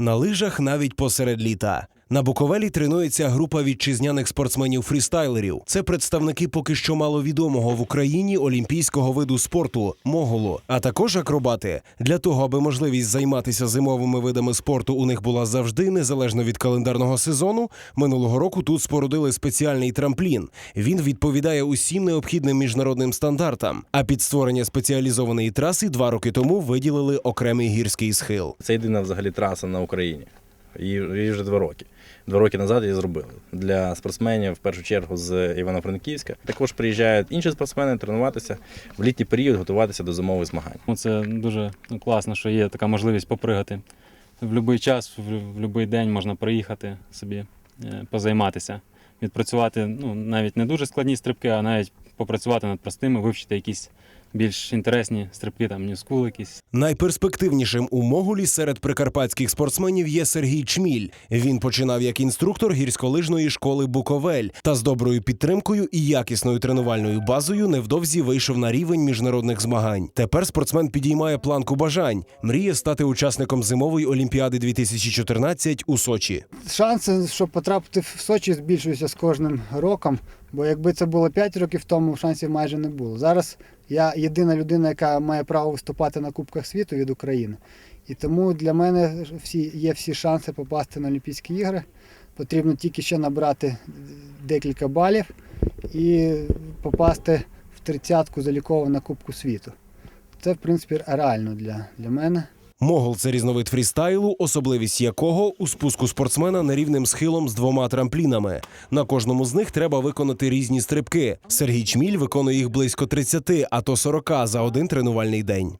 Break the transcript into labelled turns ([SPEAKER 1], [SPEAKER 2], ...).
[SPEAKER 1] На лижах навіть посеред літа. На Буковелі тренується група вітчизняних спортсменів-фрістайлерів. Це представники поки що маловідомого в Україні олімпійського виду спорту моголу, а також акробати. Для того, аби можливість займатися зимовими видами спорту у них була завжди, незалежно від календарного сезону. Минулого року тут спорудили спеціальний трамплін. Він відповідає усім необхідним міжнародним стандартам. А під створення спеціалізованої траси два роки тому виділили окремий гірський схил.
[SPEAKER 2] Це єдина взагалі траса на Україні. Її, вже два роки. Два роки назад її зробили для спортсменів, в першу чергу з Івано-Франківська. Також приїжджають інші спортсмени тренуватися в літній період, готуватися до зимових змагань.
[SPEAKER 3] Ну, Це дуже класно, що є така можливість попригати. В будь-який час, в будь-який день можна приїхати собі, е, позайматися, відпрацювати ну, навіть не дуже складні стрибки, а навіть попрацювати над простими, вивчити якісь більш інтересні стрибки, там ньюскул якісь.
[SPEAKER 1] Найперспективнішим у Могулі серед прикарпатських спортсменів є Сергій Чміль. Він починав як інструктор гірськолижної школи Буковель та з доброю підтримкою і якісною тренувальною базою невдовзі вийшов на рівень міжнародних змагань. Тепер спортсмен підіймає планку бажань, мріє стати учасником зимової олімпіади 2014 у Сочі.
[SPEAKER 4] Шанси, щоб потрапити в Сочі, збільшуються з кожним роком, бо якби це було 5 років тому, шансів майже не було. Зараз я єдина людина, яка має право виступати на Кубках світу від України. І тому для мене всі, є всі шанси попасти на Олімпійські ігри. Потрібно тільки ще набрати декілька балів і попасти в тридцятку залікову на Кубку світу. Це, в принципі, реально для, для мене.
[SPEAKER 1] Могол це різновид фрістайлу, особливість якого у спуску спортсмена нерівним схилом з двома трамплінами. На кожному з них треба виконати різні стрибки. Сергій Чміль виконує їх близько 30, а то 40 за один тренувальний день.